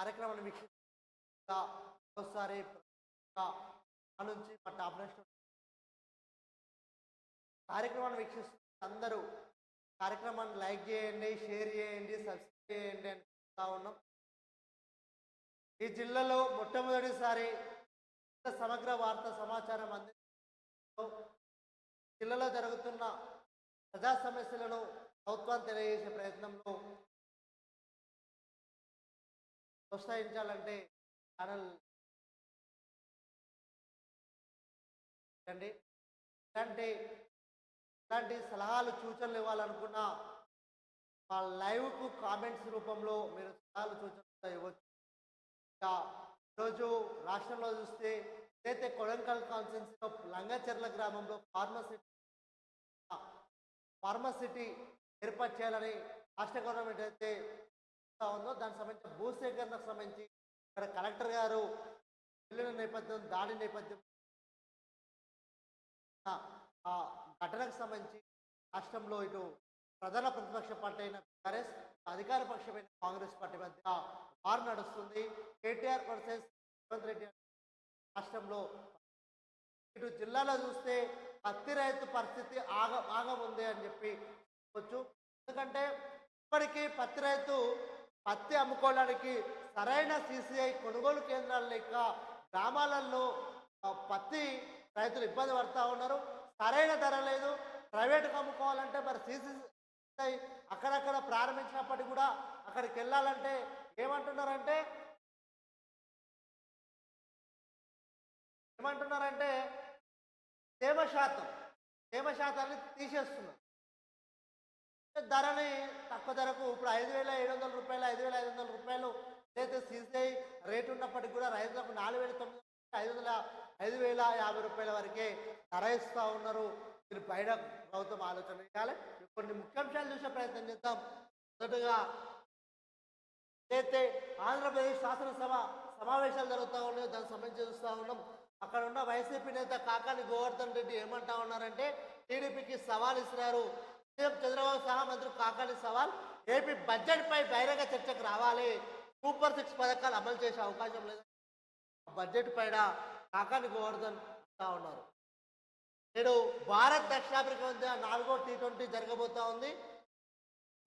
కార్యక్రమాన్ని వీక్షించగా ఒకసారి నుంచి మా టాప్ కార్యక్రమాన్ని వీక్షిస్తున్న అందరూ కార్యక్రమాన్ని లైక్ చేయండి షేర్ చేయండి సబ్స్క్రైబ్ చేయండి అని ఉన్నాం. ఈ జిల్లాలో మొట్టమొదటిసారి సమగ్ర వార్త సమాచారం అందించడంలో జిల్లాలో జరుగుతున్న ప్రజా సమస్యలను ప్రభుత్వాన్ని తెలియజేసే ప్రయత్నంలో ప్రోత్సహించాలంటే ఛానల్ అండి. ఇలాంటి ఇలాంటి సలహాలు సూచనలు ఇవ్వాలనుకున్నా మా లైవ్కు కామెంట్స్ రూపంలో మీరు సలహాలు సూచనలు ఇవ్వచ్చు. ఇంకా ఈరోజు రాష్ట్రంలో చూస్తే ఏదైతే కొడంకల్ కాన్స్టిట్యున్సీలో లంగచెర్ల గ్రామంలో ఫార్మసిటీ ఫార్మసిటీ ఏర్పాటు చేయాలని రాష్ట్ర గవర్నమెంట్ అయితే ఉందో దానికి సంబంధించి భూసేకరణకు సంబంధించి ఇక్కడ కలెక్టర్ గారు వెళ్ళిన నేపథ్యం దాడి నేపథ్యం ఆ ఘటనకు సంబంధించి రాష్ట్రంలో ఇటు ప్రధాన ప్రతిపక్ష పార్టీ అయిన టీఆర్ఎస్ అధికార పక్షమైన కాంగ్రెస్ పార్టీ మధ్య వార్ నడుస్తుంది. కేటీఆర్ వర్సెస్ రేవంత్ రెడ్డి రాష్ట్రంలో ఇటు జిల్లాలో చూస్తే పత్తి రైతు పరిస్థితి ఆగ ఆగ ఉంది అని చెప్పి చెప్పొచ్చు. ఎందుకంటే ఇప్పటికీ పత్తి రైతు పత్తి అమ్ముకోవడానికి సరైన సీసీఐ కొనుగోలు కేంద్రాలు లేక గ్రామాలలో పత్తి రైతులు ఇబ్బంది పడుతూ ఉన్నారు. సరైన ధర లేదు. ప్రైవేట్కి అమ్ముకోవాలంటే మరి సీసీఐ అక్కడక్కడ ప్రారంభించినప్పటికీ కూడా అక్కడికి వెళ్ళాలంటే ఏమంటున్నారంటే ఏమంటున్నారంటే తేమ శాతం తేమ శాతాన్ని తీసేస్తున్నారు. ధరని తక్కువ ధరకు ఇప్పుడు ఐదు వేల ఏడు వందల రూపాయలు ఐదు వేల ఐదు వందల రూపాయలు ఏదైతే సీసీఐ రేటు ఉన్నప్పటికీ కూడా రైతులకు నాలుగు వేల తొమ్మిది ఐదు వందల ఐదు వేల యాభై రూపాయల వరకే ధర ఇస్తూ ఉన్నారు. దీని పైన ప్రభుత్వం ఆలోచన చేయాలి. కొన్ని ముఖ్యాంశాలు చూసే ప్రయత్నం చేద్దాం. మొదటగా ఏదైతే ఆంధ్రప్రదేశ్ శాసనసభ సమావేశాలు జరుగుతూ ఉన్నాయో దానికి సంబంధించి చూస్తూ ఉన్నాం. అక్కడ ఉన్న వైసీపీ నేత కాకాని గోవర్ధన్ రెడ్డి ఏమంటా ఉన్నారంటే టీడీపీకి సవాల్ ఇస్తున్నారు. సీఎం చంద్రబాబు సహా మంత్రి కాకాని సవాల్. ఏపీ బడ్జెట్ పై బహిరంగ చర్చకు రావాలి. సూపర్ సిక్స్ పథకాలు అమలు చేసే అవకాశం లేదు. బడ్జెట్ పైన కాకాని గోవర్ధన్ ఉన్నారు. నేడు భారత్ దక్షిణాఫ్రికా మధ్య నాలుగో టీ ట్వంటీ జరగబోతా ఉంది.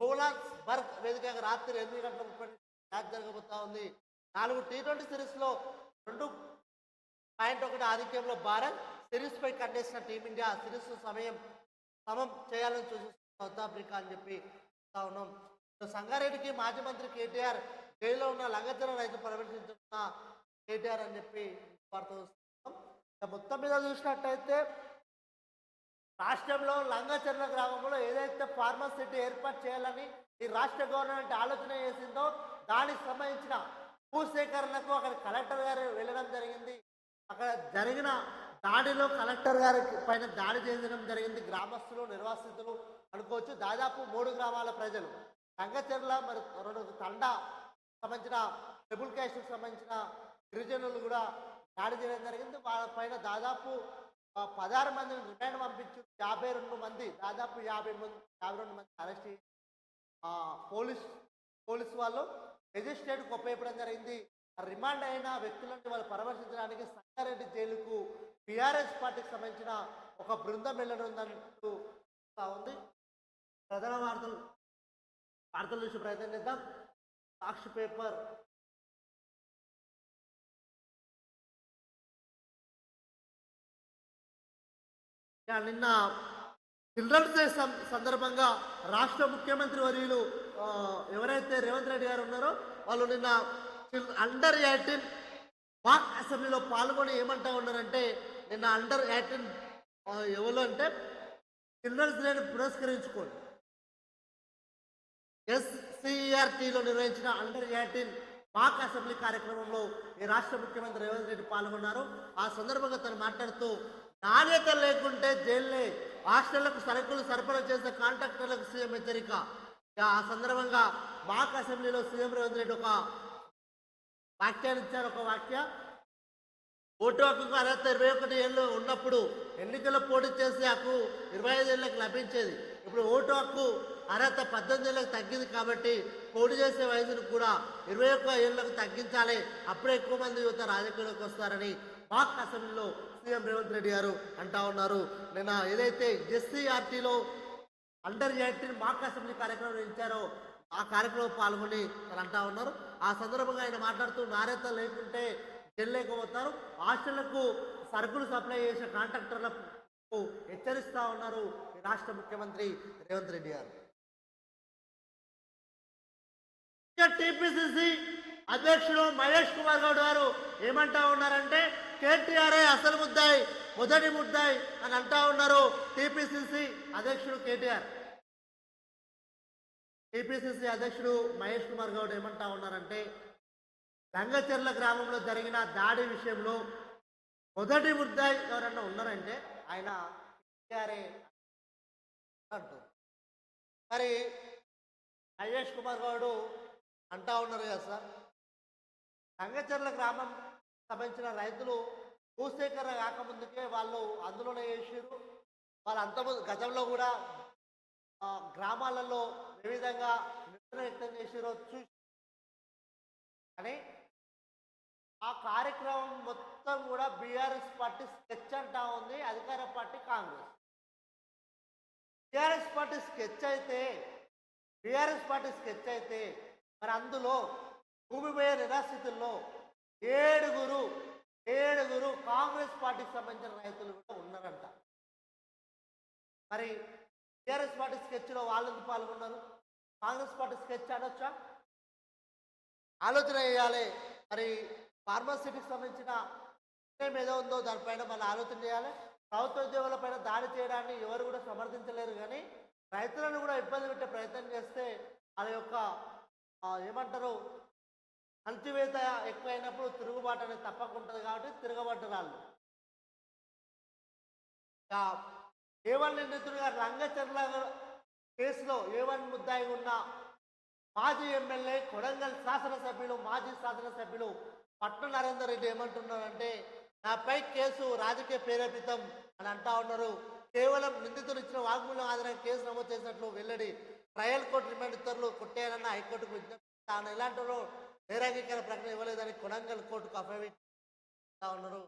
పోలాన్స్ బర్గ్ వేదికగా రాత్రి ఎనిమిది గంటల ముప్పై మ్యాచ్ జరగబోతా ఉంది. నాలుగు టీ ట్వంటీ సిరీస్లో రెండు పాయింట్ ఒకటి ఆధిక్యంలో భారత్ సిరీస్ పై టీమిండియా సిరీస్ సమయం సమం చేయాలని చూసి సౌత్ ఆఫ్రికా అని చెప్పి చెప్తా ఉన్నాం. సంగారెడ్డికి మాజీ మంత్రి కేటీఆర్ జైల్లో ఉన్న లంగచర రైతు ప్రవేశించుకున్న కేటీఆర్ అని చెప్పి వార్త మొత్తం మీద చూసినట్టయితే రాష్ట్రంలో లంగచర్ల గ్రామంలో ఏదైతే ఫార్మసిటీ ఏర్పాటు చేయాలని ఈ రాష్ట్ర గవర్నమెంట్ ఆలోచన చేసిందో దానికి సంబంధించిన భూసేకరణకు అక్కడ కలెక్టర్ గారు వెళ్ళడం జరిగింది. అక్కడ జరిగిన దాడిలో కలెక్టర్ గారి పైన దాడి చేయడం జరిగింది. గ్రామస్తులు నిర్వాసితులు అనుకోవచ్చు. దాదాపు మూడు గ్రామాల ప్రజలు. లంగచెర్ల మరి రెండు తండా సంబంధించిన ట్రిబుల్ క్యాస్ట్కి సంబంధించిన గిరిజనులు కూడా దాడి చేయడం జరిగింది. వాళ్ళ పైన దాదాపు పదహారు మందిని రిమాండ్ పంపించు యాభై రెండు మంది దాదాపు యాభై మంది యాభై రెండు మంది అరెస్ట్ పోలీస్ పోలీస్ వాళ్ళు మెజిస్ట్రేట్కి ఒప్పేయడం జరిగింది. రిమాండ్ అయిన వ్యక్తులను వాళ్ళు పరామర్శించడానికి సంగారెడ్డి జైలుకు బీఆర్ఎస్ పార్టీకి సంబంధించిన ఒక బృందం వెళ్ళనుందంటూ ఉంది. ప్రధాన వార్తలు వార్తలు చూసే ప్రయత్నిద్దాం సాక్షి పేపర్. నిన్న చిల్డ్రన్స్ డే సందర్భంగా రాష్ట్ర ముఖ్యమంత్రి వర్యులు ఎవరైతే రేవంత్ రెడ్డి గారు ఉన్నారో వాళ్ళు నిన్న అండర్ ఎయిటీన్ వాక్ అసెంబ్లీలో పాల్గొని ఏమంటా ఉన్నారంటే నిన్న అండర్ ఎయిటీన్ ఎవరు అంటే చిల్డ్రన్స్ డేని పురస్కరించుకోండి. ఎస్సీఆర్టీలో నిర్వహించిన అండర్ ఎయిటీన్ మాక్ అసెంబ్లీ కార్యక్రమంలో ఈ రాష్ట్ర ముఖ్యమంత్రి రేవంత్ రెడ్డి పాల్గొన్నారు. ఆ సందర్భంగా తను మాట్లాడుతూ నాణ్యత లేకుంటే జైల్లే హాస్టళ్ళకు సరుకులు సరఫరా చేసే కాంట్రాక్టర్లకు సీఎం హెచ్చరిక. ఆ సందర్భంగా మాక్ అసెంబ్లీలో సీఎం రేవంత్ రెడ్డి ఒక వాక్యాన్ని ఇచ్చారు ఒక వాక్య ఓటు హక్కుకు అర్హత ఇరవై ఒకటి ఏళ్ళు ఉన్నప్పుడు ఎన్నికల్లో పోటీ చేసే హక్కు ఇరవై ఐదు ఏళ్ళకి లభించేది. ఇప్పుడు ఓటు హక్కు అర్హత పద్దెనిమిది ఏళ్ళకి తగ్గింది కాబట్టి పోటీ చేసే వయసును కూడా ఇరవై ఒక్క ఏళ్ళకు తగ్గించాలి. అప్పుడే ఎక్కువ మంది యువత రాజకీయాల్లోకి వస్తారని పాక్ అసెంబ్లీలో సీఎం రేవంత్ రెడ్డి గారు అంటా ఉన్నారు. నిన్న ఏదైతే ఎస్సీఆర్టీలో అండర్ ఎయిటీన్ మాక్ అసెంబ్లీ కార్యక్రమం ఇచ్చారో ఆ కార్యక్రమం పాల్గొని అంటా ఉన్నారు. ఆ సందర్భంగా ఆయన మాట్లాడుతూ నాణ్యత లేకుంటే చెల్లేకపోతారు హాస్టళ్ళకు సరుకులు సప్లై చేసే కాంట్రాక్టర్లకు హెచ్చరిస్తా ఉన్నారు రాష్ట్ర ముఖ్యమంత్రి రేవంత్ రెడ్డి గారు. టిపిసిసి అధ్యక్షుడు మహేష్ కుమార్ గౌడ్ గారు ఏమంటా ఉన్నారంటే కేటీఆర్ అసలు ముద్దాయి మొదటి ముద్దాయి అని అంటా ఉన్నారు టిపిసిసి అధ్యక్షుడు కేటీఆర్. టిపిసిసి అధ్యక్షుడు మహేష్ కుమార్ గౌడ్ ఏమంటా ఉన్నారంటే గంగచెర్ల గ్రామంలో జరిగిన దాడి విషయంలో మొదటి ముద్దాయి ఎవరన్నా ఉన్నారంటే ఆయన కేటీఆరే అంటారు. మరి మహేష్ కుమార్ గౌడు అంటా ఉన్నారు కదా సార్. గంగచెర్ల గ్రామం సంబంధించిన రైతులు భూసేకరణ కాకముందుకే వాళ్ళు అందులోనే వేసారు వాళ్ళు అంతకుముందు గతంలో కూడా గ్రామాలలో ఏ విధంగా నిరసన వ్యక్తం చేసారో చూసి కానీ ఆ కార్యక్రమం మొత్తం కూడా బీఆర్ఎస్ పార్టీ స్కెచ్ అంటా ఉంది అధికార party Congress. BRS party sketch అయితే బీఆర్ఎస్ పార్టీ స్కెచ్ అయితే మరి అందులో భూమి పోయే నిరాశ్రితుల్లో ఏడుగురు ఏడుగురు కాంగ్రెస్ పార్టీకి సంబంధించిన రైతులు కూడా ఉన్నారంట. మరి టీఆర్ఎస్ పార్టీ స్కెచ్లో వాళ్ళెందుకు పాల్గొన్నారు? కాంగ్రెస్ పార్టీ స్కెచ్ అనొచ్చా? ఆలోచన చేయాలి. మరి ఫార్మసిటీకి సంబంధించిన విషయం ఏదో ఉందో దానిపైన మనం ఆలోచన చేయాలి. ప్రభుత్వ ఉద్యోగుల పైన దాడి చేయడాన్ని ఎవరు కూడా సమర్థించలేరు కానీ రైతులను కూడా ఇబ్బంది పెట్టే ప్రయత్నం చేస్తే వాళ్ళ యొక్క ఏమంటారు అంతివేత ఎక్కువైనప్పుడు తిరుగుబాటు అనేది తప్పకుంటుంది కాబట్టి తిరగబడ్డ రాళ్ళు ఏవన్ నిందితుడిగా రంగచర్ల కేసులో ఏవన్ ముద్దాయి ఉన్న మాజీ ఎమ్మెల్యే కొడంగల్ శాసనసభ్యులు మాజీ శాసనసభ్యులు పట్న నరేందర్ రెడ్డి ఏమంటున్నారంటే నాపై కేసు రాజకీయ ప్రేరేపితం అని అంటా ఉన్నారు. కేవలం నిందితులు ఇచ్చిన వాగ్మూలం ఆధారంగా కేసు నమోదు చేసినట్లు వెల్లడి ట్రయల్ కోర్టు రిమాండ్ ఉత్తర్వులు కొట్టేయాలన్న హైకోర్టుకు విజ్ఞప్తి తాను ఎలాంటి నేరాంగీకరణ ప్రకటన ఇవ్వలేదని కొడంగల్ కోర్టుకు అఫిడవిట్ ఉన్నారు.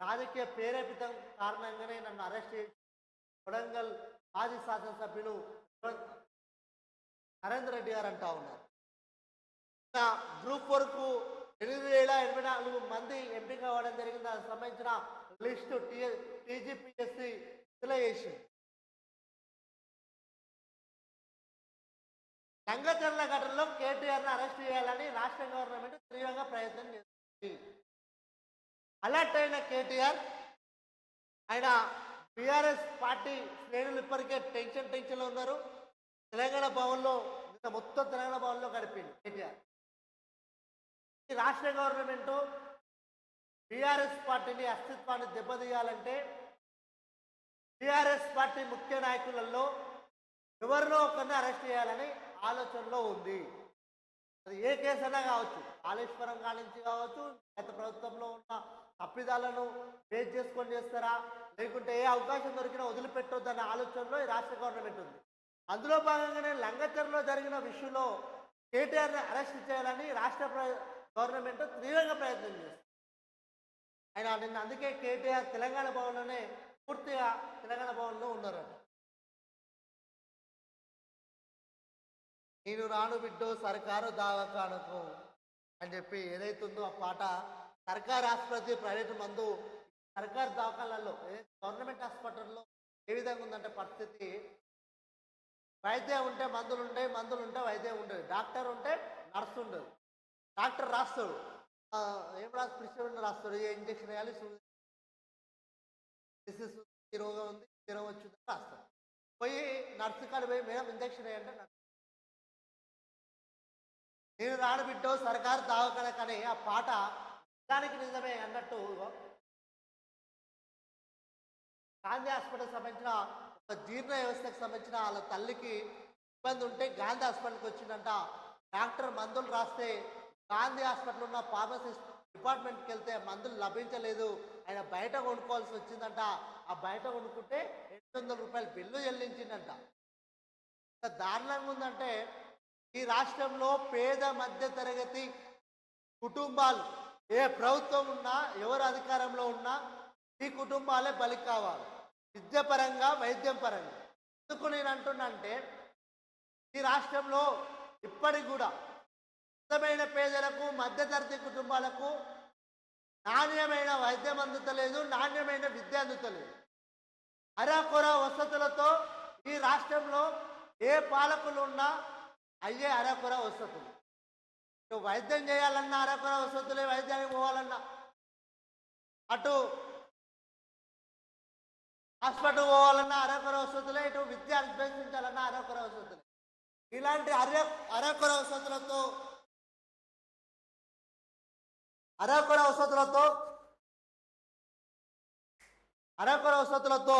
రాజకీయ ప్రేరేపితం కారణంగానే నన్ను అరెస్ట్ చేసి కొడంగల్ మాజీ శాసనసభ్యులు నరేందర్ రెడ్డి గారు అంటా ఉన్నారు. గ్రూప్ వరకు ఎనిమిది వేల ఎనభై నాలుగు మంది ఎంపిక అవ్వడం జరిగింది. దానికి సంబంధించిన లిస్టు టీజీపీఎస్సి విడుదల చేసింది రంగచర్ల ఘటనలో కేటీఆర్ను అరెస్ట్ చేయాలని రాష్ట్ర గవర్నమెంట్ తీవ్రంగా ప్రయత్నం చేస్తుంది అలర్ట్ అయిన కేటీఆర్ ఆయన బీఆర్ఎస్ పార్టీ శ్రేణులు ఇప్పటికే టెన్షన్ టెన్షన్లో ఉన్నారు. తెలంగాణ భవన్లో మొత్తం తెలంగాణ భవన్లో గడిపింది కేటీఆర్. రాష్ట్ర గవర్నమెంట్ టీఆర్ఎస్ పార్టీని అస్తిత్వాన్ని దెబ్బతీయాలంటే టీఆర్ఎస్ పార్టీ ముఖ్య నాయకులలో ఎవరినో ఒకరిని అరెస్ట్ చేయాలని ఆలోచనలో ఉంది. అది ఏ కేసు అయినా కావచ్చు కాళేశ్వరం కానించి కావచ్చు గత ప్రభుత్వంలో ఉన్న తప్పిదాలను బేస్ చేసుకొని చేస్తారా లేకుంటే ఏ అవకాశం దొరికినా వదిలిపెట్టొద్దన్న ఆలోచనలో ఈ రాష్ట్ర గవర్నమెంట్ ఉంది. అందులో భాగంగానే లంగచర్లో జరిగిన విషయంలో కేటీఆర్ని అరెస్ట్ చేయాలని రాష్ట్ర ప్ర- గవర్నమెంట్ తీవ్రంగా ప్రయత్నం చేస్తుంది ఆయన నిన్న అందుకే కేటీఆర్ తెలంగాణ భవన్లోనే పూర్తిగా తెలంగాణ భవన్లో ఉన్నారట. నేను రాను బిడ్డో సర్కారు దావకానుకు అని చెప్పి ఏదైతుందో ఆ పాట సర్కార్ ఆసుపత్రి ప్రైవేట్ మందు సర్కార్ దవాఖానాల్లో గవర్నమెంట్ హాస్పిటల్లో ఏ విధంగా ఉందంటే పరిస్థితి? వైద్యం ఉంటే మందులు ఉంటాయి మందులు ఉంటే వైద్యం ఉండదు. డాక్టర్ ఉంటే నర్స్ ఉండదు డాక్టర్ రాస్తాడు. ఏం రాసి ప్రిస్క్రిప్షన్ రాస్తాడు. ఏ ఇంజక్షన్ వేయాలి సూది ఉంది, ఈ రోగం ఉంది జ్వరం అని రాస్తాడు. పోయి నర్సు కాడ పోయి మేడం ఇంజక్షన్ వేయంటే నేను రాడబిడ్డో సర్కారు దావకన కానీ ఆ పాట దానికి నిజమే అన్నట్టు గాంధీ హాస్పిటల్ సంబంధించిన ఒక జీర్ణ వ్యవస్థకు సంబంధించిన వాళ్ళ తల్లికి ఇబ్బంది ఉంటే గాంధీ హాస్పిటల్కి వచ్చిందంట. డాక్టర్ మందులు రాస్తే గాంధీ హాస్పిటల్ ఉన్న ఫార్మసిస్ట్ డిపార్ట్మెంట్కి వెళ్తే మందులు లభించలేదు. ఆయన బయట కొనుక్కోవాల్సి వచ్చిందంట. ఆ బయట కొనుక్కుంటే ఎనిమిది వందల రూపాయలు బిల్లు చెల్లించిందంట. దారుణంగా ఉందంటే ఈ రాష్ట్రంలో పేద మధ్య తరగతి కుటుంబాలు ఏ ప్రభుత్వం ఉన్నా ఎవరు అధికారంలో ఉన్నా ఈ కుటుంబాలే బలి కావాలి. విద్యపరంగా వైద్యం పరంగా ఎందుకు నేను అంటున్నా అంటే ఈ రాష్ట్రంలో ఇప్పటికి కూడా అందమైన పేదలకు మధ్యతరగతి కుటుంబాలకు నాణ్యమైన వైద్యం అందుతలేదు నాణ్యమైన విద్య అందుతలేదు. అరాకొర వసతులతో ఈ రాష్ట్రంలో ఏ పాలకులు ఉన్నా అయ్యే అరాకొర వసతులు. ఇటు వైద్యం చేయాలన్నా అరాకొర వసతులే వైద్యానికి పోవాలన్నా. అటు హాస్పిటల్ పోవాలన్నా అరకొర వసతులే ఇటు విద్య అభ్యసించాలన్నా అరకొర వసతులే. ఇలాంటి అర అరకొర వసతులతో అరకొర వసతులతో అరకొర వసతులతో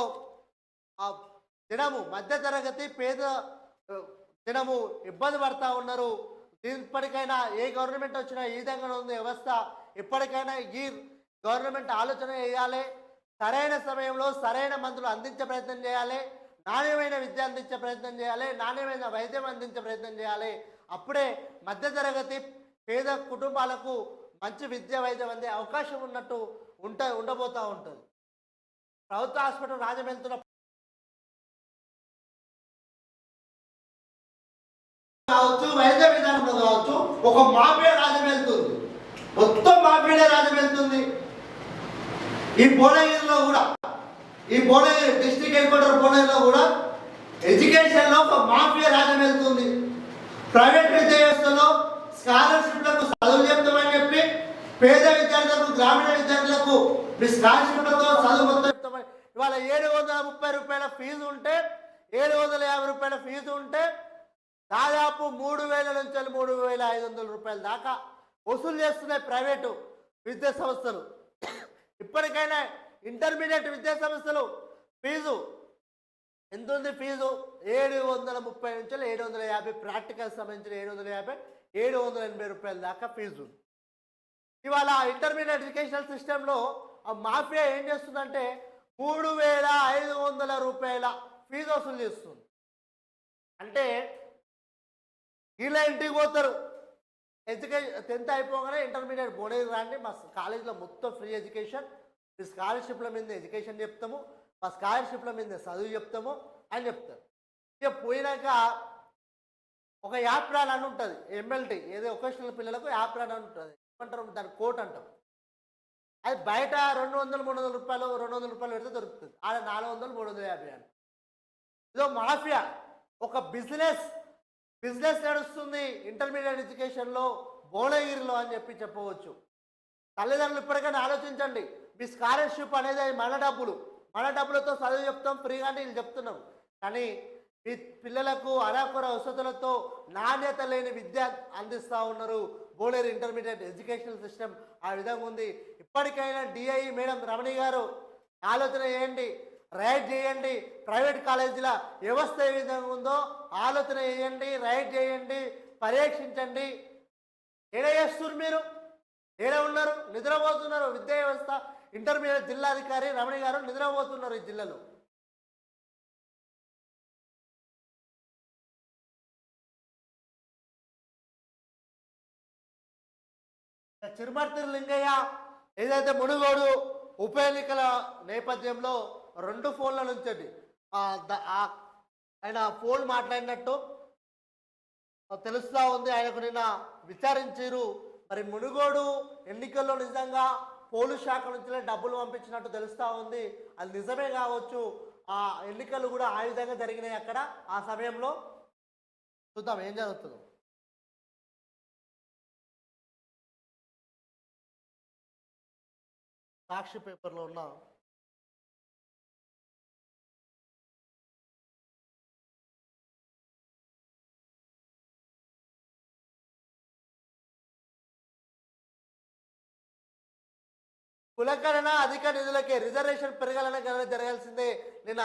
ఆ మధ్య మధ్యతరగతి పేద దినము ఇబ్బంది పడతా ఉన్నారు. దీని ఇప్పటికైనా ఏ గవర్నమెంట్ వచ్చినా ఈ విధంగా ఉంది వ్యవస్థ. ఇప్పటికైనా ఈ గవర్నమెంట్ ఆలోచన చేయాలి. సరైన సమయంలో సరైన మందులు అందించే ప్రయత్నం చేయాలి. నాణ్యమైన విద్య అందించే ప్రయత్నం చేయాలి. నాణ్యమైన వైద్యం అందించే ప్రయత్నం చేయాలి. అప్పుడే మధ్యతరగతి పేద కుటుంబాలకు మంచి విద్య వైద్యం అందే అవకాశం ఉన్నట్టు ఉంట ఉండబోతూ ఉంటుంది. ప్రభుత్వ హాస్పిటల్ రాజమంతుల కావచ్చు వైద్య విధానంలో కావచ్చు ఒక మాఫియా రాజమెళ్తుంది మొత్తం మాఫియానే రాజమెళ్తుంది ఈ బోడగిరిలో కూడా ఈ బోడగిరి డిస్ట్రిక్ట్ హెడ్ క్వార్టర్ బోడగిరిలో కూడా ఎడ్యుకేషన్లో ఒక మాఫియా రాజమెళ్తుంది ప్రైవేట్ విద్యా వ్యవస్థలో స్కాలర్షిప్లకు పేద విద్యార్థులకు గ్రామీణ విద్యార్థులకు మీ స్కాలర్షిప్లతో చదువు ఇవాళ ఏడు వందల ముప్పై రూపాయల ఫీజు ఉంటే ఏడు వందల యాభై రూపాయల ఫీజు ఉంటే దాదాపు మూడు వేల నుంచి మూడు వేల ఐదు వందల రూపాయల దాకా వసూలు చేస్తున్నాయి ప్రైవేటు విద్యా సంస్థలు. ఇప్పటికైనా ఇంటర్మీడియట్ విద్యా సంస్థలు ఫీజు ఎంత ఉంది ఫీజు? ఏడు వందల ముప్పై నుంచి ఏడు వందల యాభై ప్రాక్టికల్ సంబంధించిన ఏడు వందల యాభై ఏడు వందల ఎనభై రూపాయల దాకా ఫీజు ఉంది. ఇవాళ ఇంటర్మీడియట్ ఎడ్యుకేషనల్ సిస్టంలో ఆ మాఫియా ఏం చేస్తుందంటే మూడు వేల ఐదు వందల రూపాయల ఫీజు వసూలు చేస్తుంది. అంటే వీళ్ళ ఇంటికి పోతారు. ఎడ్యుకేషన్ టెన్త్ అయిపోగానే ఇంటర్మీడియట్ బోర్డేకి రాండి మా కాలేజీలో మొత్తం ఫ్రీ ఎడ్యుకేషన్ మీ స్కాలర్షిప్ల మీద ఎడ్యుకేషన్ చెప్తాము మా స్కాలర్షిప్ల మీద చదువు చెప్తాము అని చెప్తారు. ఇక పోయినాక ఒక యాప్ రాన్ అని ఉంటుంది ఎమ్మెల్టీ ఏదో ఒకేషనల్ పిల్లలకు యాప్ రాన్ అని ఉంటుంది. అంటారు దాని కోట్ అంటాం. అది బయట రెండు వందలు మూడు వందల రూపాయలు రెండు వందల రూపాయలు పెడితే దొరుకుతుంది. ఆడ నాలుగు వందలు మూడు వందల యాభై అని. ఇదో మాఫియా. ఒక బిజినెస్ బిజినెస్ నడుస్తుంది. ఇంటర్మీడియట్ ఎడ్యుకేషన్లో భువనగిరిలో అని చెప్పి చెప్పవచ్చు. తల్లిదండ్రులు ఇప్పటికైనా ఆలోచించండి. మీ స్కాలర్షిప్ అనేది అది మన డబ్బులు. మన డబ్బులతో చదువు చెప్తాం ఫ్రీగా అంటే వీళ్ళు చెప్తున్నాం కానీ మీ పిల్లలకు అరాకొర వసతులతో నాణ్యత లేని విద్య అందిస్తూ ఉన్నారు. బోలేరు ఇంటర్మీడియట్ ఎడ్యుకేషనల్ సిస్టమ్ ఆ విధంగా ఉంది. ఇప్పటికైనా డిఐ మేడం రమణి గారు ఆలోచన చేయండి రైట్ చేయండి. ప్రైవేట్ కాలేజీల వ్యవస్థ ఏ విధంగా ఉందో ఆలోచన చేయండి రైట్ చేయండి పరీక్షించండి. ఏడ చేస్తున్నారు మీరు? ఏడ ఉన్నారు? నిద్రపోతున్నారు విద్యా వ్యవస్థ. ఇంటర్మీడియట్ జిల్లాధికారి రమణి గారు నిద్రపోతున్నారు ఈ జిల్లాలో. చిరుమర్తి లింగయ్య ఏదైతే మునుగోడు ఉప ఎన్నికల నేపథ్యంలో రెండు ఫోన్ల నుంచి ఆయన ఫోన్ మాట్లాడినట్టు. తెలుస్తూ ఉంది ఆయనకు నిన్న విచారించారు మరి మునుగోడు ఎన్నికల్లో నిజంగా పోలీస్ శాఖ నుంచి డబ్బులు పంపించినట్టు తెలుస్తూ ఉంది. అది నిజమే కావచ్చు. ఆ ఎన్నికలు కూడా ఆ విధంగా జరిగినాయి అక్కడ ఆ సమయంలో. చూద్దాం ఏం జరుగుతుందో. సాక్షి పేపర్లో ఉన్న కులకరణ అధిక నిధులకే రిజర్వేషన్ పెరగాలనే గణన జరగాల్సిందే. నిన్న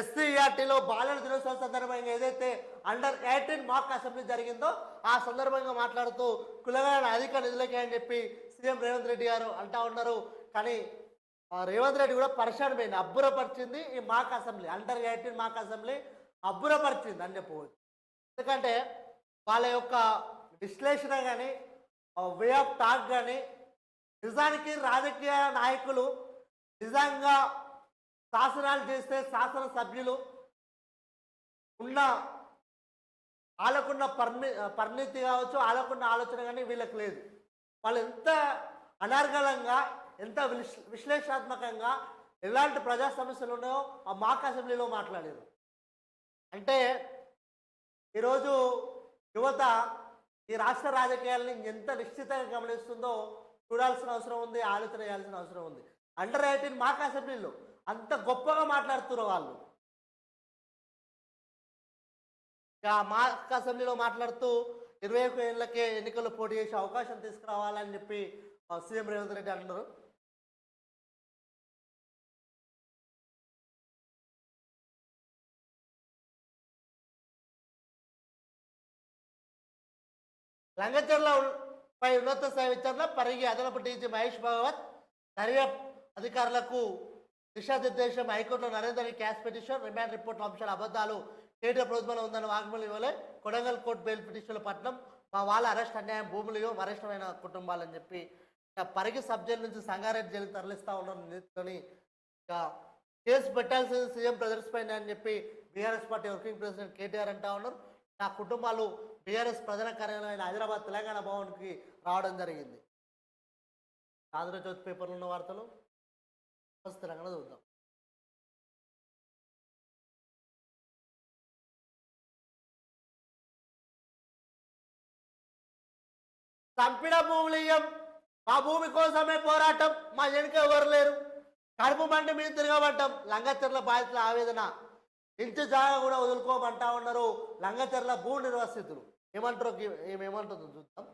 ఎస్సీఆర్టీలో బాలల దినోత్సవం సందర్భంగా ఏదైతే అండర్ ఎయిటీన్ మాక్ అసెంబ్లీ జరిగిందో ఆ సందర్భంగా మాట్లాడుతూ కులకరణ అధిక నిధులకే అని చెప్పి సీఎం రేవంత్ రెడ్డి గారు అంటా ఉన్నారు. కానీ రేవంత్ రెడ్డి కూడా పరిశాన్ పోయింది అబ్బురపరిచింది ఈ mock assembly under eighteen mock assembly అబ్బురపరిచింది అని చెప్పవచ్చు. ఎందుకంటే వాళ్ళ యొక్క విశ్లేషణ కానీ వే ఆఫ్ టాక్ కానీ నిజానికి రాజకీయ నాయకులు నిజంగా శాసనాలు చేస్తే శాసన సభ్యులు ఉన్న వాళ్ళకున్న పరిణి పరిణితి కావచ్చు వాళ్ళకున్న ఆలోచన కానీ వీళ్ళకి లేదు. వాళ్ళు ఎంత అనర్గళంగా ఎంత విశ్ల- విశ్లేషణాత్మకంగా ఎలాంటి ప్రజా సమస్యలు ఉన్నాయో ఆ మాక్ అసెంబ్లీలో మాట్లాడారు. అంటే ఈరోజు యువత ఈ రాష్ట్ర రాజకీయాలని ఎంత నిశ్చితంగా గమనిస్తుందో చూడాల్సిన అవసరం ఉంది ఆలోచన చేయాల్సిన అవసరం ఉంది. అండర్ ఎయిటీన్ మాక్ అసెంబ్లీలో అంత గొప్పగా మాట్లాడుతున్నారు వాళ్ళు. ఇక మాక్ అసెంబ్లీలో మాట్లాడుతూ ఇరవై ఒక ఏళ్ళకే ఎన్నికల్లో పోటీ చేసే అవకాశం తీసుకురావాలని చెప్పి ఆ, సీఎం రేవంత్ రెడ్డి అంటున్నారు. రంగచర్ల పై ఉన్నత స్థాయి విచారణ పరిగి అదనపు డీజీ మహేష్ భగవత్ దర్యాప్తు అధికారులకు దిశానిర్దేశం హైకోర్టులో Narender quash petition remand report అంశాల అబద్ధాలు కేంద్ర ప్రభుత్వంలో ఉందని వాగ్మూలు ఇవ్వలే. కొడంగల్ కోర్టు బెయిల్ పిటిషన్ల పట్నం మా వాళ్ళ అరెస్ట్ అన్యాయం భూములు అరెస్టమైన కుటుంబాలని చెప్పి పరిగి సబ్ జైలు నుంచి సంగారెడ్డి జైలు తరలిస్తా ఉన్నారు ఇక కేసు పెట్టాల్సింది సీఎం ప్రదర్శిపోయిందని చెప్పి BRS party working president KTR అంటా ఉన్నారు. నా కుటుంబాలు బీఆర్ఎస్ ప్రజల కార్యాలయం హైదరాబాద్ తెలంగాణ భవన్కి రావడం జరిగింది. ఆంధ్రజ్యోతి పేపర్లో ఉన్న వార్తలు? ఫస్ట్ తెలంగాణ చూద్దాం. చంపిన భూములు ఇయ్యం. మా భూమి కోసమే పోరాటం. మా వెనుక ఎవరు లేరు. కడుపు మండి మీద తిరగబడ్డం. లంగచర్ల బాధితుల ఆవేదన ఇంటి జాగా కూడా వదులుకోమంటా ఉన్నారు లంగచెర్ల భూ నిర్వాసితులు. ఏమంటారు గి- ఏమేమంటుందో చూద్దాం.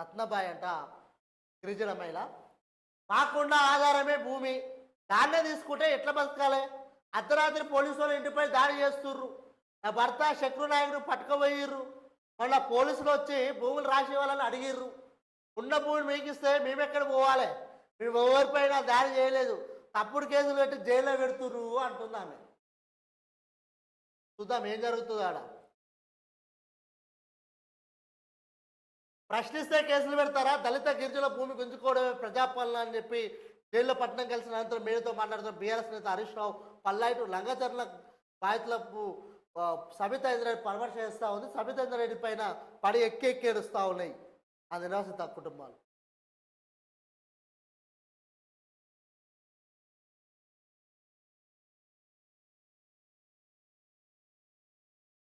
రత్నబాయి అంట గిరిజన మహిళ. మాకున్న ఆధారమే భూమి. దాన్నే తీసుకుంటే ఎట్లా బతకాలి? అర్ధరాత్రి పోలీసు వాళ్ళు ఇంటిపై దాడి చేస్తుర్రు. నా భర్త శత్రు నాయకుడు పట్టుకుపోయిర్రు. మళ్ళీ పోలీసులు వచ్చి భూములు రాసి వాళ్ళని అడిగిర్రు. ఉన్న భూమిని మీకిస్తే మేమెక్కడ మేము పోవాలి? మేము ఎవరిపైన దాడి చేయలేదు. తప్పుడు కేసులు పెట్టి జైల్లో పెడుతుర్రు అంటుంది ఆమె చూద్దాం ఏం జరుగుతుంది ఆడ. ప్రశ్నిస్తే కేసులు పెడతారా? దళిత గిరిజన భూమి గుంజుకోవడమే ప్రజాపాలన అని చెప్పి జైల్లో పట్టణం కలిసిన అనంతరం మీడియాతో మాట్లాడుతున్న బీఆర్ఎస్ నేత హరీష్ రావు పల్లాయిటు లంగచర్ల బాధితులకు ఆ, సబితా ఇంద్రారెడ్డి పరామర్శ చేస్తూ ఉంది. సబితా ఇంద్రారెడ్డి పైన పడి ఎక్కి ఎక్కి ఏడుస్తూ ఉన్నాయి. ఆ నిరాశిత కుటుంబాలు.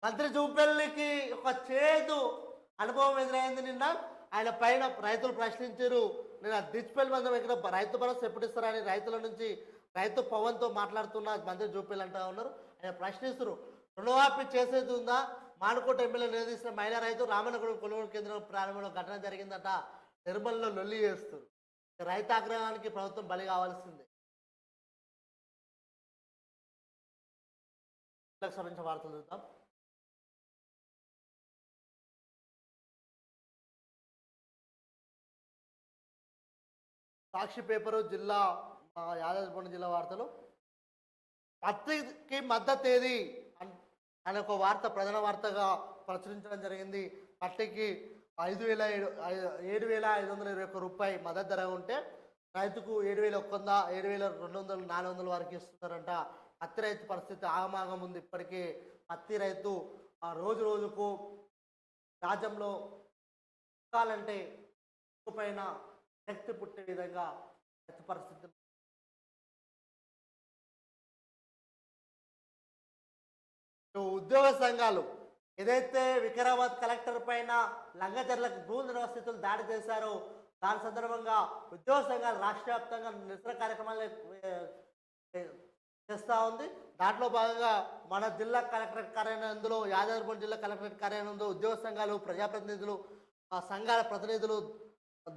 మంత్రి జూపల్లికి ఒక చేదు అనుభవం ఎదురైంది నిన్న. ఆయన పైన రైతులు ప్రశ్నించారు నిన్న దిచ్చిపల్లి మందం ఇక్కడ రైతు భరోసా ఎప్పుడు ఇస్తారని రైతుల నుంచి రైతు పవన్తో మాట్లాడుతున్న మంత్రి జూపల్లి అంటా ఉన్నారు. ఆయన ప్రశ్నిస్తారు రుణమాఫీ చేసేది ఉందా? మానుకోట ఎమ్మెల్యే నిలదీసిన మహిళా రైతు రామనగరం కొనుగోలు కేంద్రం ప్రారంభంలో ఘటన జరిగిందట. నిర్మల్లో లొల్లి చేస్తారు రైతు ఆగ్రహానికి ప్రభుత్వం బలి కావాల్సిందే. సంబంధించిన వార్తలు చూద్దాం. సాక్షి పేపరు జిల్లా ఆ, జిల్లా వార్తలు. పత్తికి మద్దతు ఏది అనే ఒక వార్త ప్రధాన వార్తగా ప్రచురించడం జరిగింది. పత్రికకి ఐదు వేల ఏడు ఏడు వేల ఐదు వందల ఇరవై ఒక్క రూపాయి మద్దతు ధర ఉంటే రైతుకు ఏడు వేల ఒక్క వంద ఏడు వేల రెండు వందలు నాలుగు వందల వరకు ఇస్తున్నారంట. పత్తి రైతు పరిస్థితి ఆగమాగం ఉంది. ఇప్పటికీ పత్తి రైతు ఆ రోజు రోజుకు రాజ్యంలో కాలంటే పైన శక్తి పుట్టే విధంగా ప్రతి పరిస్థితి సో ఉద్యోగ సంఘాలు ఏదైతే వికారాబాద్ కలెక్టర్ పైన లంగచర్లకు భూ నిర్వస్థితులు దాడి చేశారో దాని సందర్భంగా ఉద్యోగ సంఘాలు రాష్ట్ర వ్యాప్తంగా నిరసన కార్యక్రమాలు చేస్తూ ఉంది. దాంట్లో భాగంగా మన జిల్లా కలెక్టరేట్ కార్యాలయంలో యాదాద్రి జిల్లా కలెక్టరేట్ కార్యాలయంలో ఉద్యోగ సంఘాలు ప్రజాప్రతినిధులు ఆ సంఘాల ప్రతినిధులు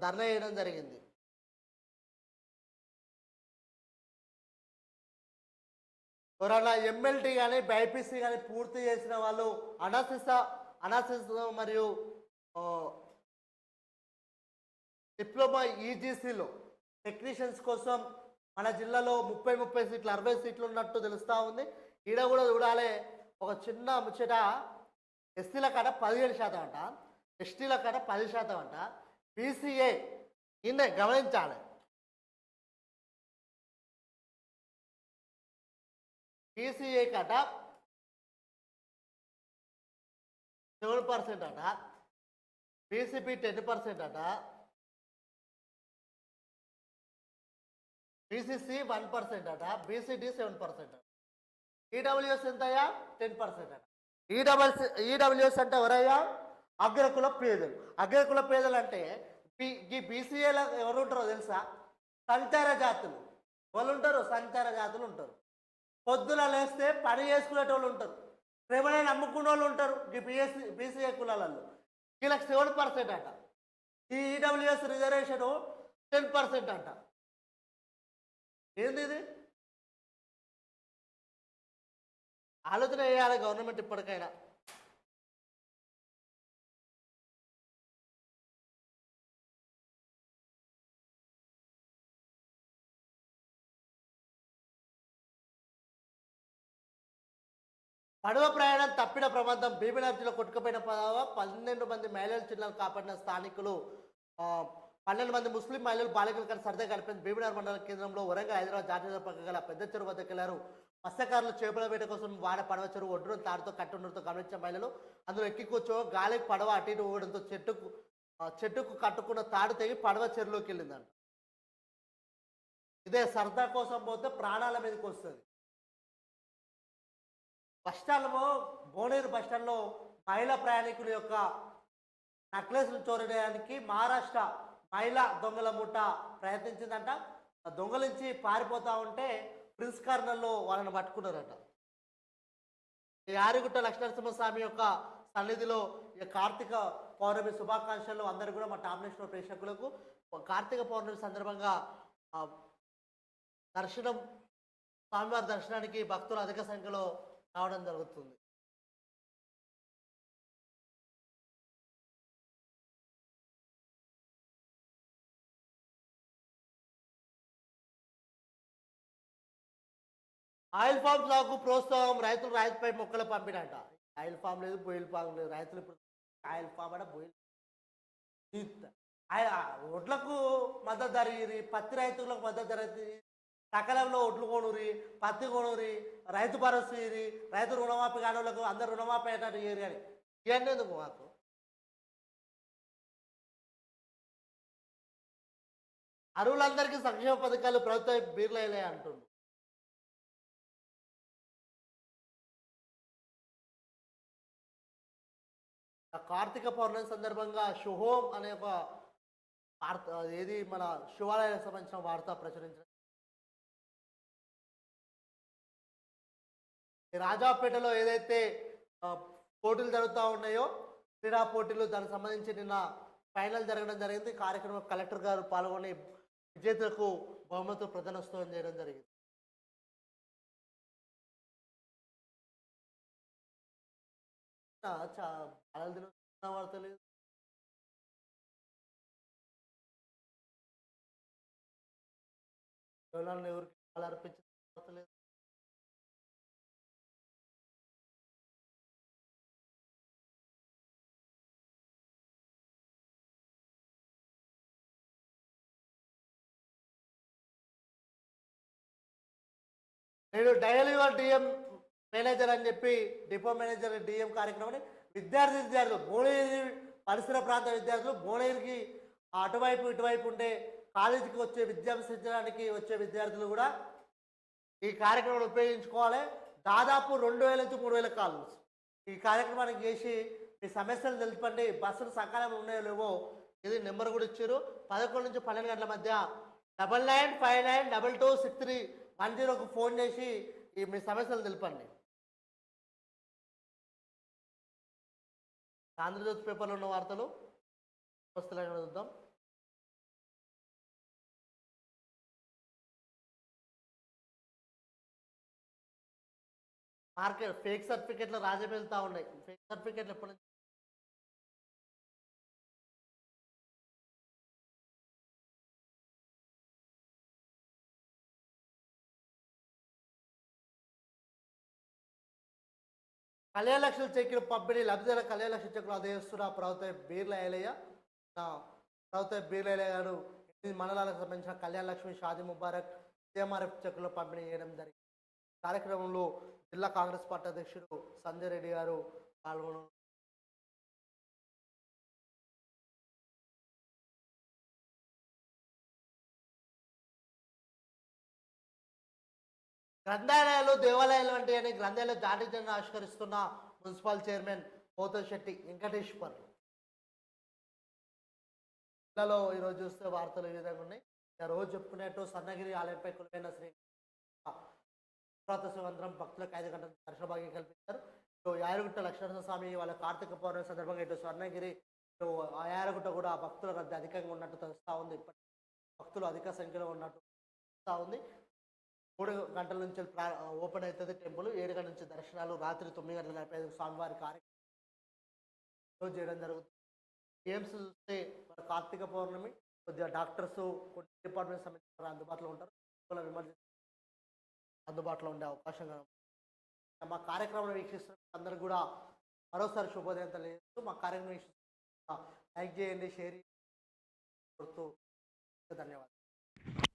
ధర్నా చేయడం జరిగింది. ఎవరైనా ఎమ్మెల్టీ కానీ బైపీసీ కానీ పూర్తి చేసిన వాళ్ళు అనాసిస అనాసిస మరియు డిప్లొమా ఈజీసీలో టెక్నీషియన్స్ కోసం మన జిల్లాలో ముప్పై ముప్పై సీట్లు అరవై సీట్లు ఉన్నట్టు తెలుస్తూ ఉంది. ఈడ కూడా చూడాలి ఒక చిన్న ముచ్చట ఎస్టీల కాడ పదిహేడు శాతం అంట ఎస్టీల కాడ పది శాతం అంట. బీసీఏ ఈయన గమనించాలి. బీసీఏ కట సెవెన్ పర్సెంట్ అట బీసీపీ టెన్ పర్సెంట్ అట బీసీసీ వన్ పర్సెంట్ అట బీసీడీ సెవెన్ పర్సెంట్ అట. ఈడబ్ల్యూఎస్ ఎంతయ్యా? టెన్ పర్సెంట్ అట. ఈడబ్ల్యూఎస్ ఈడబ్ల్యూఎస్ అంటే ఎవరయ్యా? అగ్రకుల పేదలు. అగ్రకుల పేదలు అంటే ఈ బీసీఏలో ఎవరు ఉంటారో తెలుసా? సంచార జాతులు. వాళ్ళు ఉంటారు సంచార జాతులు ఉంటారు. పొద్దున లేస్తే పని చేసుకునేటోళ్ళు ఉంటారు. శ్రమణ నమ్ముకునే వాళ్ళు ఉంటారు ఈ బీఎస్సీ బీసీఏ కులాలలో వీళ్ళకి సెవెన్ పర్సెంట్ అంట. ఈ ఈడబ్ల్యూఎస్ రిజర్వేషన్ టెన్ పర్సెంట్ అంట. ఏంది ఇది? ఆలోచన చేయాలి గవర్నమెంట్ ఇప్పటికైనా. పడవ ప్రయాణం తప్పిన ప్రమాదం భీమినార్జులో కొట్టుకుపోయిన పడవ పన్నెండు మంది మహిళల చిన్నలు కాపాడిన స్థానికులు పన్నెండు మంది ముస్లిం మహిళలు బాలికలు కలిసి సరదా గడిపిన భీమినార్ మండల కేంద్రంలో వరంగల్ హైదరాబాద్ జాతీయ పక్క గల పెద్ద చెరువు వద్దకు వెళ్ళారు. మత్స్యకారులు చేపల వేట కోసం వాడ పడవ చెరువు ఒడ్డును తాడుతో కట్టుండడంతో గమనించిన మహిళలు అందులో ఎక్కి కూర్చో గాలికి పడవ అటు ఇటు ఊగడంతో చెట్టుకు చెట్టుకు కట్టుకున్న తాడు తెగి పడవ చెరువులోకి వెళ్ళిందంట. ఇదే సరదా కోసం పోతే ప్రాణాల మీదకి వస్తుంది. బస్టాండ్లో బోనేరు బస్టాండ్లో మహిళా ప్రయాణికుల యొక్క నక్లెస్లు చోరడానికి మహారాష్ట్ర మహిళా దొంగల ముఠ ప్రయత్నించిందంట. దొంగల దొంగలించి పారిపోతా ఉంటే ప్రిన్స్ కార్నర్లో వాళ్ళని పట్టుకున్నారట. ఈ ఆరిగుట్ట యొక్క సన్నిధిలో ఈ కార్తీక పౌర్ణమి శుభాకాంక్షలు అందరూ కూడా మా టామినేషన్ ప్రేక్షకులకు. కార్తీక పౌర్ణమి సందర్భంగా దర్శనం స్వామివారి దర్శనానికి భక్తులు అధిక సంఖ్యలో రావడం జరుగుతుంది. ఆయిల్ ఫామ్ సాగు ప్రోత్సాహం రైతులు రైతుపై మొక్కలు పంపినట. ఆయిల్ ఫామ్ లేదు బొయిల్ ఫామ్ లేదు. రైతులు ఇప్పుడు ఆయిల్ ఫామ్ అంటే బొయిల్ ఆ ఒడ్లకు మద్దతు ధర పత్తి రైతులకు మద్దతు ధర సకాలంలో ఒడ్లు కొనురి పత్తి కొనురి. రైతు భరోసా ఇది రైతు రుణమాఫీ కాని అందరు రుణమాఫీ అయినట్టు ఏరి కానీ ఇవన్నీ ఎందుకు మాకు? అరువులందరికీ సంక్షేమ పథకాలు ప్రభుత్వం బీర్లైలే అంటుండు. కార్తీక పౌర్ణమి సందర్భంగా శుభోం అనే ఒక వార్త ఏది? మన శివాలయానికి సంబంధించిన వార్త ప్రచురించిన రాజాపేటలో ఏదైతే పోటీలు జరుగుతూ ఉన్నాయో క్రీడా పోటీలు దానికి సంబంధించి నిన్న ఫైనల్ జరగడం జరిగింది. కార్యక్రమం కలెక్టర్ గారు పాల్గొని విజేతలకు బహుమతులు ప్రధానోత్సవం చేయడం జరిగింది. ఆ, జవహర్లాల్ నెహ్రూకి పాలు నేను డైలీవర్ డిఎం మేనేజర్ అని చెప్పి డిపో మేనేజర్ డిఎం కార్యక్రమాన్ని విద్యార్థి విద్యార్థులు భువనగిరి పరిసర ప్రాంత విద్యార్థులు భువనగిరికి అటువైపు ఇటువైపు ఉండే కాలేజీకి వచ్చే విద్యాభ్యసించడానికి వచ్చే విద్యార్థులు కూడా ఈ కార్యక్రమాన్ని ఉపయోగించుకోవాలి. దాదాపు రెండు వేల నుంచి మూడు వేల కాలేజ్ ఈ కార్యక్రమానికి చేసి మీ సమస్యలు తెలుపండి. బస్సులు సకాలంలో ఉన్నాయో లేవో ఇది నెంబర్ కూడా ఇచ్చారు. పదకొండు నుంచి పన్నెండు గంటల మధ్య double nine five nine double two six three one జీరోకు phone చేసి ఈ మీ సమస్యలు తెలుపండి. ఆంధ్రజ్యోతి పేపర్లో ఉన్న వార్తలు వస్తున్నాయి చూద్దాం. మార్కెట్ ఫేక్ సర్టిఫికెట్లు రాజ్యం వెళ్తా ఉన్నాయి. ఫేక్ సర్టిఫికెట్లు ఎప్పటి నుంచి కళ్యాణ లక్షల చెక్కులు పంపిణీ లబ్ధిదారుల కళ్యాణ లక్షల చెక్కులు అందజేస్తున్న ప్రభుత్వ బీర్ల ఏలయ్య ప్రభుత్వ బీర్ల ఏలయ్య గారు ఎనిమిది మండలాలకు సంబంధించిన కళ్యాణ లక్ష్మి షాదీ ముబారక్ సిఎంఆర్ఎఫ్ చెక్కులు పంపిణీ చేయడం జరిగింది. కార్యక్రమంలో జిల్లా కాంగ్రెస్ పార్టీ అధ్యక్షుడు సంజయ్ రెడ్డి గారు పాల్గొన గ్రంథాలయాలు దేవాలయాలు అంటే అని గ్రంథాలయ దాటిని ఆవిష్కరిస్తున్న మున్సిపల్ చైర్మన్ పోతల్ శెట్టి వెంకటేశ్వర్. జిల్లాలో ఈరోజు చూస్తే వార్తలు ఈ విధంగా ఉన్నాయి. రోజు చెప్పుకునేట్టు సన్నగిరి ఆలయంపై కొలువైన శ్రీ పురాత శివంతరం భక్తులకు ఐదు గంటల దర్శన భాగ్యం కల్పించారు. ఇటు యారుగుట్ట లక్ష్మణ స్వామి వాళ్ళ కార్తీక పౌర్ణమి సందర్భంగా ఇటు స్వర్ణగిరి ఇటు ఆ కూడా భక్తుల రద్దీ అధికంగా ఉన్నట్టు తెలుస్తూ ఉంది. ఇప్పటి భక్తులు అధిక సంఖ్యలో ఉన్నట్టు తెలుస్తూ ఉంది. మూడు గంటల నుంచి ఓపెన్ అవుతుంది టెంపుల్. ఏడు గంటల నుంచి దర్శనాలు రాత్రి తొమ్మిది గంటల నలభై ఐదు స్వామివారి కార్యక్రమం చేయడం జరుగుతుంది. గేమ్స్ చూస్తే కార్తీక పౌర్ణమి కొద్దిగా డాక్టర్స్ కొన్ని డిపార్ట్మెంట్ సంబంధించిన అందుబాటులో ఉంటారు. వాళ్ళ ఎమర్జెన్సీ అందుబాటులో ఉండే అవకాశం కనుక మా కార్యక్రమం వీక్షిస్తున్న అందరూ కూడా మరోసారి శుభోదయం తెలియజేస్తూ మా కార్యక్రమం వీక్షిస్తున్న లైక్ చేయండి షేర్ చేయండి. ధన్యవాదాలు.